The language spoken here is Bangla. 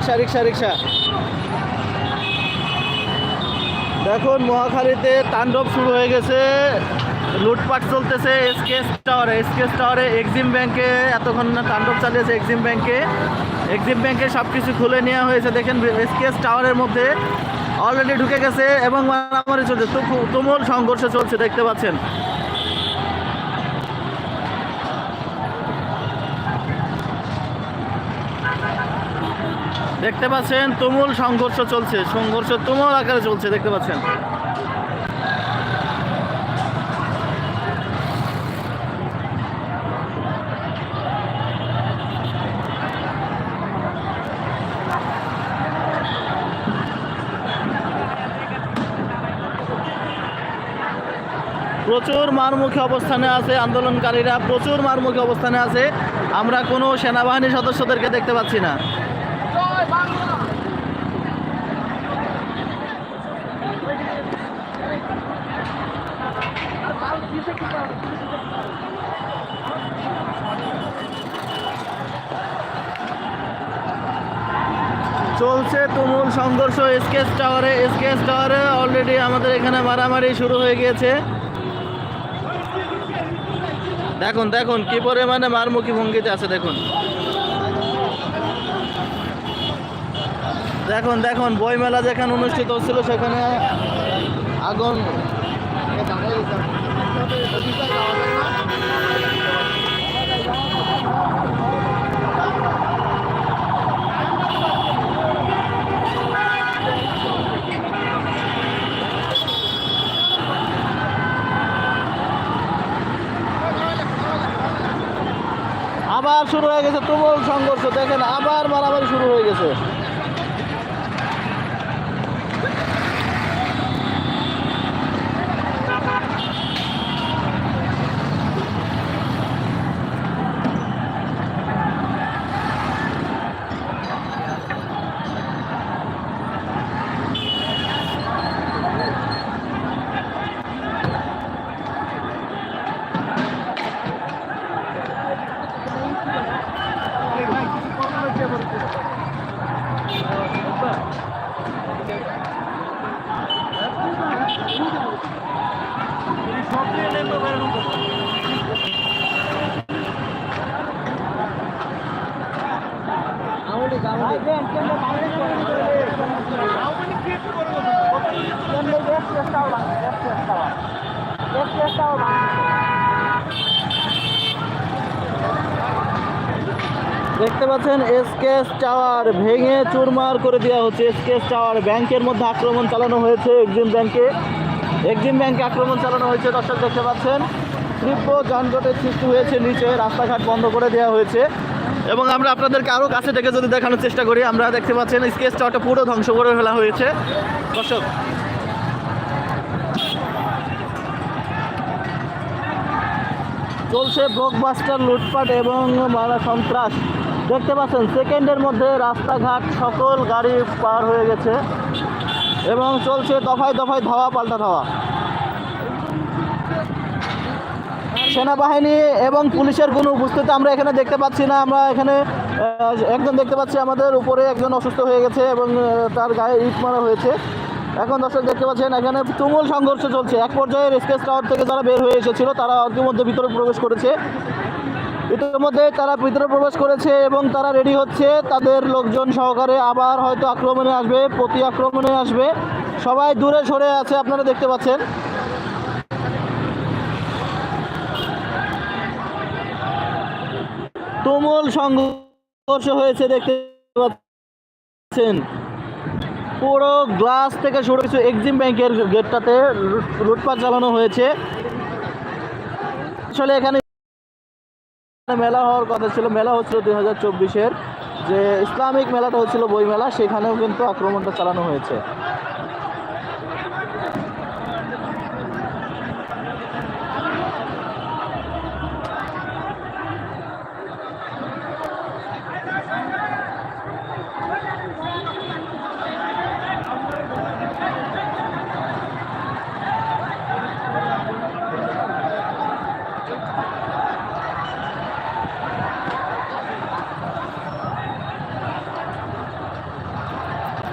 রিক্সা রিক্সা রিক্সা। দেখুন, মহাখালীতে তাণ্ডব শুরু হয়ে গেছে। লুটপাট চলতেছে এসকেএস টাওয়ারে এসকেএস টাওয়ারে এক্সিম ব্যাংকে এতক্ষণ না তাণ্ডব চালিয়েছে এক্সিম ব্যাংকে। এক্সিম ব্যাংকে সব কিছু খুলে নেওয়া হয়েছে। দেখেন এসকেএস টাওয়ারের মধ্যে অলরেডি ঢুকে গেছে এবং মারামারি চলছে। তুমু- তুমুল সংঘর্ষ চলছে, দেখতে পাচ্ছেন। দেখতে পাচ্ছেন তুমুল সংঘর্ষ চলছে, সংঘর্ষ তুমুল আকারে চলছে, দেখতে পাচ্ছেন। প্রচুর মারমুখী অবস্থানে আছে আন্দোলনকারীরা, প্রচুর মারমুখী অবস্থানে আছে। আমরা কোনো সেনাবাহিনীর সদস্যদেরকে দেখতে পাচ্ছি না। চলছে তুমুল সংঘর্ষ এসকেএস টাওয়ারে এসকেএস টাওয়ারে অলরেডি আমাদের এখানে মারামারি শুরু হয়ে গিয়েছে। দেখুন দেখুন, কি পরিমাণে মারমুখী ভঙ্গিতে আছে, দেখুন। দেখুন দেখুন বইমেলা যেখানে অনুষ্ঠিত হচ্ছিল সেখানে আগুন। আবার শুরু হয়ে গেছে তুমুল সংঘর্ষ। দেখেন, আবার মারামারি শুরু হয়ে গেছে। দেখতে পাচ্ছেন এসকেএস টাওয়ার ভেঙে চুরমার করে দেওয়া হচ্ছে। এসকেএস টাওয়ার ব্যাংকের মধ্যে আক্রমণ চালানো হয়েছে এক্সিম ব্যাংকে। এক্সিম ব্যাংকে আক্রমণ চালানো হয়েছে, দর্শক দেখতে পাচ্ছেন। তীব্র যানজটের সৃষ্টি হয়েছে, নিচে রাস্তাঘাট বন্ধ করে দেওয়া হয়েছে। এবং আমরা আপনাদেরকে আরও কাছে থেকে যদি দেখানোর চেষ্টা করি, আমরা দেখতে পাচ্ছেন স্কেচ টাওয়ারটা পুরো ধ্বংস করে ফেলা হয়েছে। দর্শক। চলছে ব্লকবাস্টার লুটপাট এবং মারা সন্ত্রাস। দেখতে পাচ্ছেন, সেকেন্ডের মধ্যে রাস্তাঘাট সকল গাড়ি পার হয়ে গেছে। এবং চলছে দফায় দফায় ধাওয়া, পাল্টা ধাওয়া। সেনাবাহিনী এবং পুলিশের কোনো উপস্থিতি আমরা এখানে দেখতে পাচ্ছি না। আমরা এখানে একজন দেখতে পাচ্ছি আমাদের উপরে একজন অসুস্থ হয়ে গেছে এবং তার গায়ে ইট মারা হয়েছে। এখন দর্শক দেখতে পাচ্ছেন, এখানে তুমুল সংঘর্ষ চলছে। এক পর্যায়ে স্কেচ টাওয়ার থেকে যারা বের হয়ে এসেছিল, তারা ইতিমধ্যে ভিতরে প্রবেশ করেছে। ইতিমধ্যে তারা ভিতরে প্রবেশ করেছে এবং তারা রেডি হচ্ছে। তাদের লোকজন সহকারে আবার হয়তো আক্রমণে আসবে, প্রতি আক্রমণে আসবে। সবাই দূরে সরে আছে, আপনারা দেখতে পাচ্ছেন। তুমুল সংঘর্ষ হয়েছে, দেখতে পাচ্ছেন। পুরো গ্লাস থেকে শুরু কিছু এক্সিম ব্যাংকের গেটটাতে লুট- লুটপাট চালানো হয়েছে। আসলে এখানে মেলা হওয়ার কথা ছিল। মেলা হচ্ছিল দুই হাজার চব্বিশের। যে ইসলামিক মেলাটা হচ্ছিল বই মেলা সেখানেও কিন্তু আক্রমণটা চালানো হয়েছে।